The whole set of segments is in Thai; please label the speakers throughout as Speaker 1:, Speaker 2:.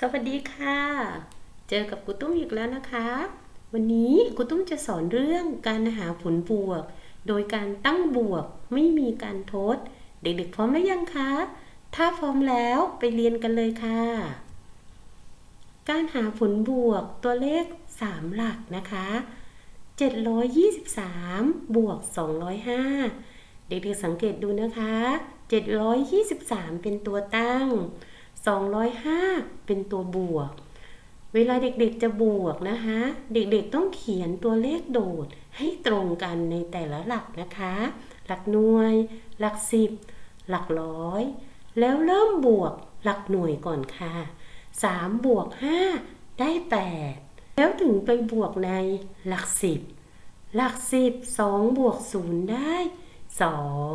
Speaker 1: สวัสดีค่ะ เจอกับกุตุ้มอีกแล้วนะคะ วันนี้กุตุ้มจะสอนเรื่องการหาผลบวก โดยการตั้งบวกไม่มีการทด เด็กๆพร้อมหรือยังคะ ถ้าพร้อมแล้วไปเรียนกันเลยค่ะ การหาผลบวกตัวเลข 3 หลักนะคะ 723 บวก 205 เด็กๆสังเกตดูนะคะ 723 เป็นตัวตั้ง 205 เป็นตัวบวก เวลาเด็กๆจะบวกนะคะ เด็กๆต้องเขียนตัวเลขโดดให้ตรงกันในแต่ละหลักนะคะ หลักหน่วย หลักสิบ หลักร้อย แล้วเริ่มบวกหลักหน่วยก่อนค่ะ 3 บวก 5 ได้ 8 แล้วถึงไปบวกในหลักสิบหลักสิบ2บวก0ได้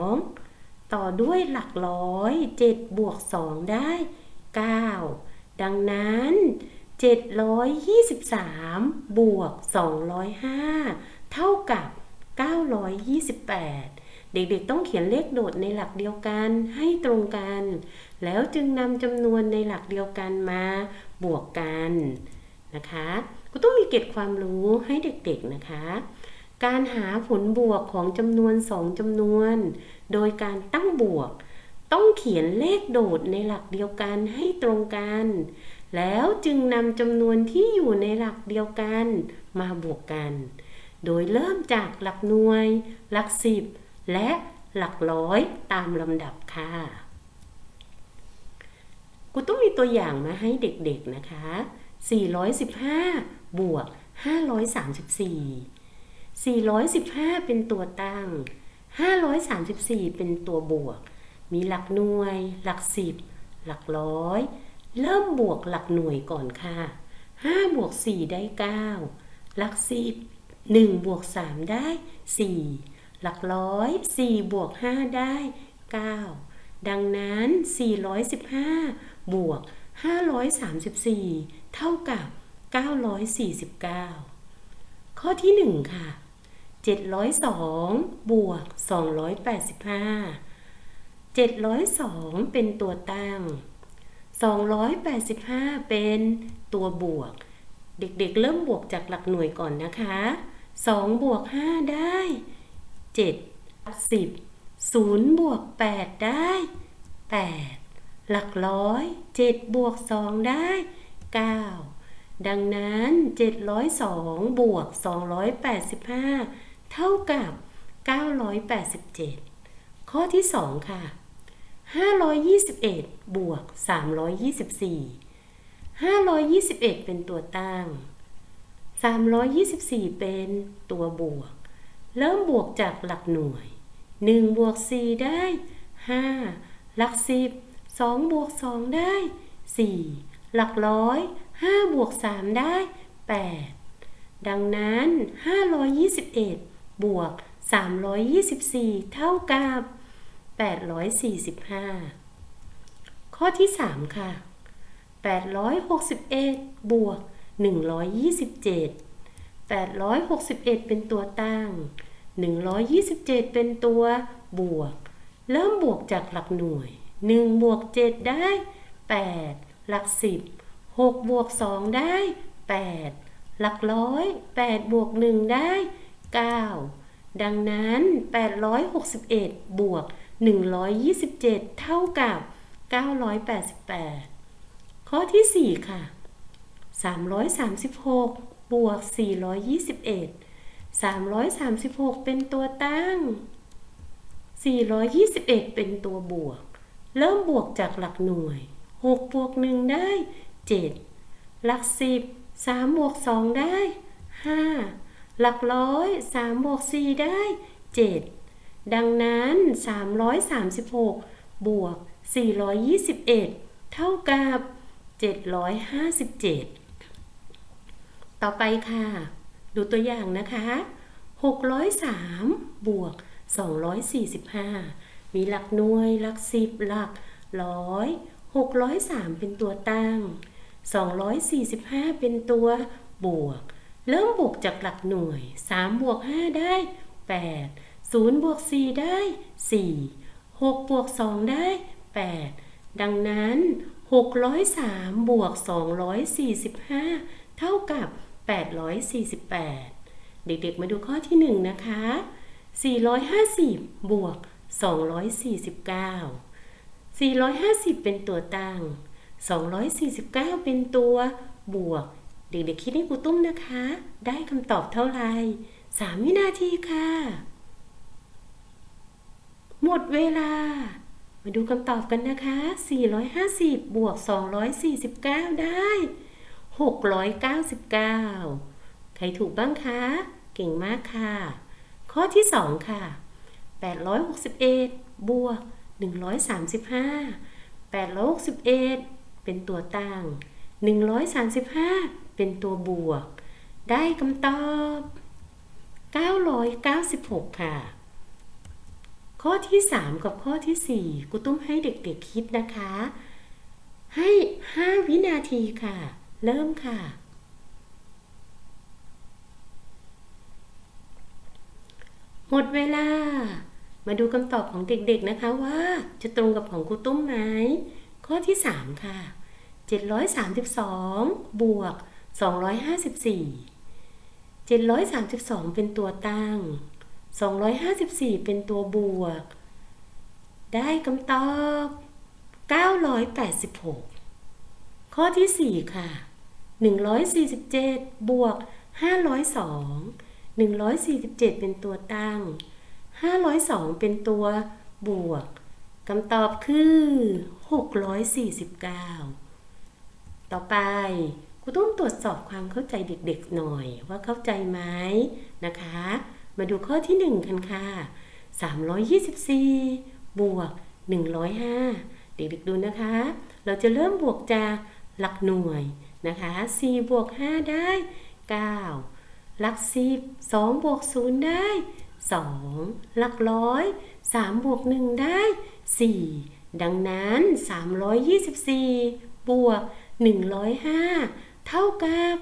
Speaker 1: 2ต่อด้วยหลักร้อย7บวก2ได้ 9 ดังนั้น 723 บวก 205 เท่ากับ 928เด็กๆ ต้องเขียนเลขโดดในหลักเดียวกันให้ตรงกัน แล้วจึงนำจำนวนในหลักเดียวกันมาบวกกันนะคะก็ต้องมีเก็บความรู้ให้เด็กๆนะคะ การหาผลบวกของจำนวนสองจำนวน โดยการตั้งบวก ต้องเขียนเลขโดดในหลักเดียวกันให้ตรงกัน แล้วจึงนำจำนวนที่อยู่ในหลักเดียวกันมาบวกกัน โดยเริ่มจากหลักหน่วย หลักสิบ และหลักร้อยตามลำดับค่ะกูต้องมีตัวอย่างมาให้เด็กๆนะคะ 415 บวก 534 415 เป็นตัวตั้ง 534 เป็นตัวบวก มีหลักหน่วย หลักสิบ หลักร้อย เริ่มบวกหลักหน่วยก่อนค่ะ5บวก4ได้9หลักสิบ1บวก3ได้4หลักร้อย4บวก5ได้9ดังนั้น 415 บวก 534 เท่ากับ 949 ข้อที่ 1 ค่ะ 702 บวก 285 702 เป็นตัวตั้ง 285 เป็นตัวบวก เด็กๆเริ่มบวกจากหลักหน่วยก่อนนะคะ 2 บวก 5 ได้ 7 10 0บวก 8 ได้ 8 หลักร้อย 7 บวก 2 ได้ 9 ดังนั้น 702 บวก 285 เท่ากับ 987 ข้อที่ 2 ค่ะ 521 บวก 324 521 เป็นตัวตั้ง 324 เป็นตัวบวก เริ่มบวกจากหลักหน่วย 1 บวก 4 ได้ 5 หลัก 10 2 บวก 2 ได้ 4 หลักร้อย 5 บวก 3 ได้ 8 ดังนั้น 521 บวก 324 เท่ากับ 845 ข้อที่ 3 ค่ะ 861 บวก 127 861 เป็นตัวตั้ง 127 เป็นตัวบวก เริ่มบวกจากหลักหน่วย 1 บวก 7 ได้ 8 หลัก 10 6 บวก 2 ได้ 8 หลักร้อย 8 บวก 1 ได้ 9 ดังนั้น 861 บวก 127 เท่ากับ 988 ข้อที่ 4 ค่ะ 336 บวก 421 336 เป็นตัวตั้ง 421 เป็นตัวบวก เริ่มบวกจากหลักหน่วย 6 บวก 1 ได้ 7 หลัก 10 3 บวก 2 ได้ 5 หลักร้อย 3 บวก 4 ได้ 7 ดังนั้น 336 บวก 421 เท่ากับ 757 ต่อไปค่ะ ดูตัวอย่างนะคะ 603 บวก 245 มีหลักหน่วย หลักสิบหลักร้อย603 เป็นตัวตั้ง 245 เป็นตัวบวก เริ่มบวกจากหลักหน่วย 3 บวก 5 ได้ 8 0บวก4ได้ 4 6บวก2ได้ 8 ดังนั้น 603บวก245 เท่ากับ 848 เด็กๆ มาดูข้อที่ 1 นะคะ 450บวก249 450 เป็นตัวตั้ง 249 เป็นตัวบวก เด็กๆคิดให้ครูตุ้มนะคะ ได้คำตอบเท่าไหร่3วินาทีค่ะ มดเวลา มาดูคำตอบกันนะคะ 450 บวก 249 ได้ 699 ใครถูกบ้างคะ เก่งมากค่ะ ข้อที่ 2 ค่ะ 861 บวก 135 861 เป็นตัวตั้ง 135 เป็นตัวบวก ได้คำตอบ 996 ค่ะ ข้อที่ 3 กับข้อที่ 4กูตุ้มให้เด็กๆคิดนะคะ ให้ 5 วินาทีค่ะ เริ่มค่ะ หมดเวลา มาดูคำตอบของเด็กๆนะคะว่าจะตรงกับของครูตุ้มไหม ข้อที่ 3 ค่ะ 732 บวก 254 732 เป็นตัวตั้ง 254 เป็นตัวบวก ได้คำตอบ 986 ข้อที่ 4 ค่ะ 147 บวก 502 147 เป็นตัวตั้ง 502 เป็นตัวบวกคำตอบคือ 649 ต่อไปครูต้องตรวจสอบความเข้าใจเด็กๆหน่อยว่าเข้าใจไหมนะคะ มาดูข้อที่ 1 กันค่ะ 324 บวก 105 เด็กๆดูนะคะ เราจะเริ่มบวกจากหลักหน่วยนะคะ 4 บวก 5 ได้ 9 หลัก 10 2 บวก 0 ได้ 2 หลักร้อย 3 บวก 1 ได้ 4 ดังนั้น 324 บวก 105 เท่ากับ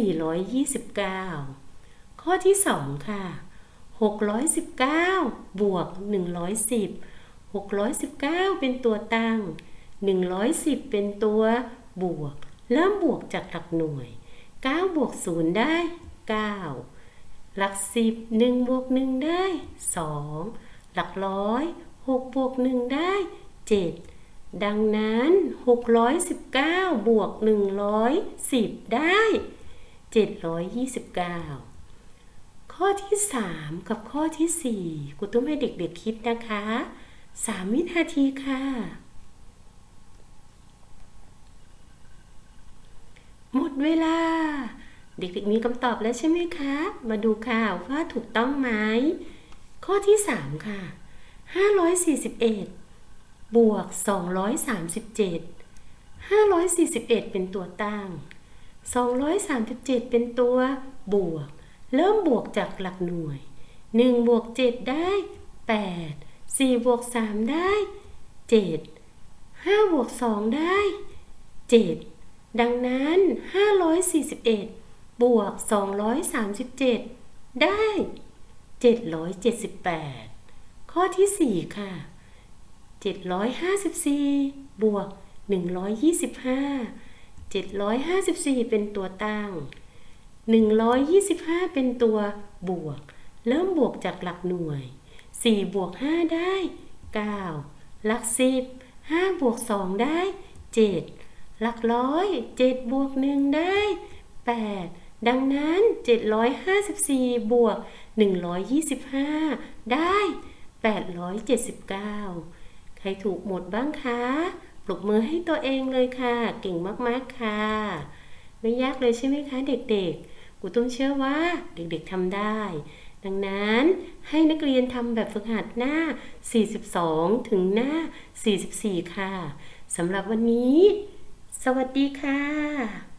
Speaker 1: 429 ข้อที่ 2 ค่ะ 619 บวก 110 619 เป็นตัวตั้ง 110 เป็นตัวบวก เริ่มบวกจากหลักหน่วย 9 บวก 0 ได้ 9 หลัก 10 1 บวก 1 ได้ 2 หลักร้อย 6 บวก 1 ได้ 7 ดังนั้น 619 บวก 110 ได้ 729 ข้อที่ 3 กับข้อที่ 4กูต้องให้เด็กๆคิดนะคะ 3 วินาทีค่ะ หมดเวลา เด็กๆมีคำตอบแล้วใช่ไหมคะ มาดูค่ะว่าถูกต้องไหม ข้อที่ 3 ค่ะ 541 บวก 237 541 เป็นตัวตั้ง 237 เป็นตัวบวก เริ่มบวกจากหลักหน่วย 1 บวก 7 ได้ 8 4 บวก 3 ได้ 7 5 บวก 2 ได้ 7 ดังนั้น 541 บวก 237 ได้ 778 ข้อที่ 4 ค่ะ 754 บวก 125 754 เป็นตัวตั้ง 125 เป็นตัวบวก เริ่มบวกจากหลักหน่วย 4 บวก 5 ได้ 9 หลัก 10 5 บวก 2 ได้ 7 หลักร้อย 7 บวก 1 ได้ 8 ดังนั้น 754 บวก 125 ได้ 879 ใครถูกหมดบ้างคะปรบมือให้ตัวเองเลยค่ะ เก่งมาก ๆ ค่ะ ไม่ยากเลยใช่ไหมคะเด็ก ๆ กูต้องเชื่อว่าเด็กๆทำได้ ดังนั้นให้นักเรียนทำแบบฝึกหัดหน้า 42 ถึงหน้า 44 ค่ะสำหรับวันนี้ สวัสดีค่ะ